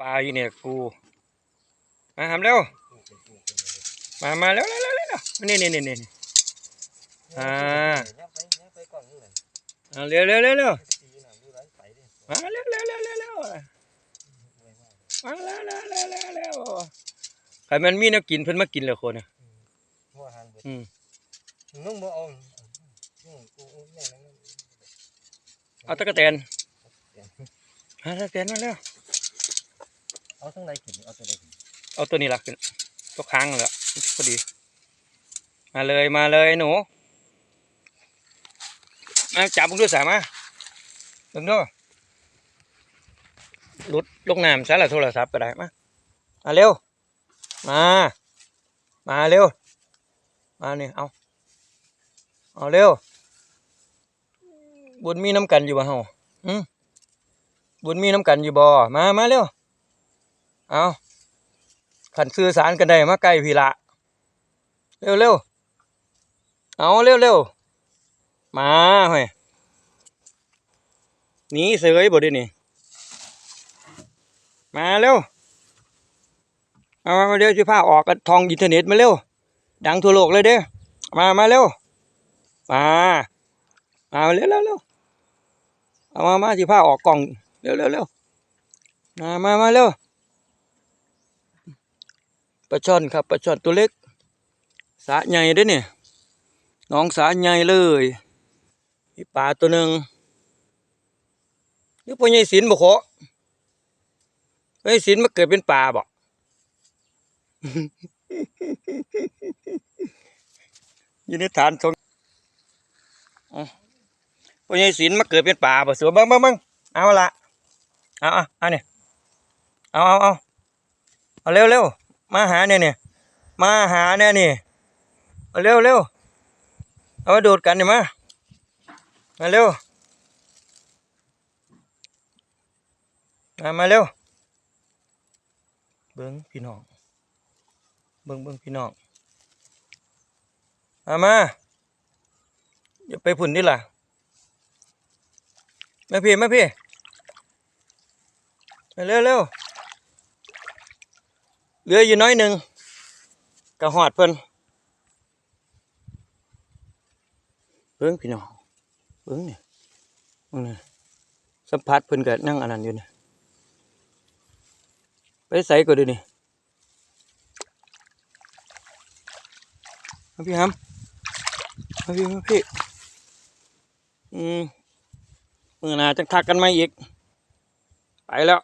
ปลาอยู่เนี่ยกูมาทำเร็ว มามาเร็วเร็วเร็วเร็วนี่นี่นี่นี่อ่าเอาเร็วเร็วเร็วเร็วมาเร็วเร็วเร็วเร็วเร็วมาเร็วเร็วเร็วเร็วเร็วใครมันมีแนวกินเพิ่นมากินเลยคนน่ะอืมนุ่งบ่เอานุ่งกูเนี่ยนั่นเอาตะกะแตนเอาตะกะแตนมาเร็ว เอาทั้งไรกินเอาทั้งไรกินเอาตัวนี้ละขึ้นตัวค้างนั่นแหละพอดี มาเลยมาเลยหนูมาจับมึงด้วยสามาเบิ่งด้วยลุดลงน้ำใช้ละโทรศัพท์ก็ได้มามาเร็ว มา มาเร็ว มาเนี่ยเอา เอาเร็ว บุญมีน้ำกันอยู่บ่เฮาอืมบุญมีน้ำกันอยู่บ่ มา มาเร็ว เอาขันสื่อสารกันได้มาใกล้พี่ละเร็วเร็วเอาเร็วเร็วมาเฮ้ยหนีเสยบ่ได้นี่ มาเร็วเอามาเดี๋ยวสิพาออกกันทองอินเทอร์เน็ตมาเร็ว ดังทั่วโลกเลยเด้อมามาเร็ว มา มาเร็วเร็วเร็วเอามามาสิพาออกกล่องเร็วเร็วเร็วมามามาเร็ว ปลาช่อนครับปลาช่อนตัวเล็ก สาใหญ่ด้วยเนี่ยน้องสาใหญ่เลยมีปลาตัวหนึ่งนี่พ่อใหญ่ศิลป์บ่ขอไอ้ยศิลป์มาเกิดเป็นปลาบ่อยู่ในฐานทรงอ๋อพ่อใหญ่ศิลป์มาเกิดเป็นปลาบ่สวเบิ่งบิ่งบิ่งเอาละเอาเอาเอาเนี่ยเอาเอาเอาเอาเร็วเร็ว มาหาเนี่ยเนี่ยมาหาเนี่ยนี่เอาเร็วเร็วเอามาดูดกันเนี่ยมามาเร็วมามาเร็ว เบิ้งพี่น้อง เบิ้งเบิ้งพี่น้องมามาอย่าไปผุ่นนี่ล่ะมาพี่มาพี่มาเร็วเร็ว เหลืออยู่น้อยหนึ่งกระหอดเพิ่นเบิ้งพี่น้องเบิ้งเนี่เบิ่งนี่สัมผัสเพิ่นก็นั่งอันนั้นอยู่นี่ไปใส่ก็ดูนี่พี่ฮัมพี่พี่อืมมือหนาจังทักกันมาอีก ไปแล้ว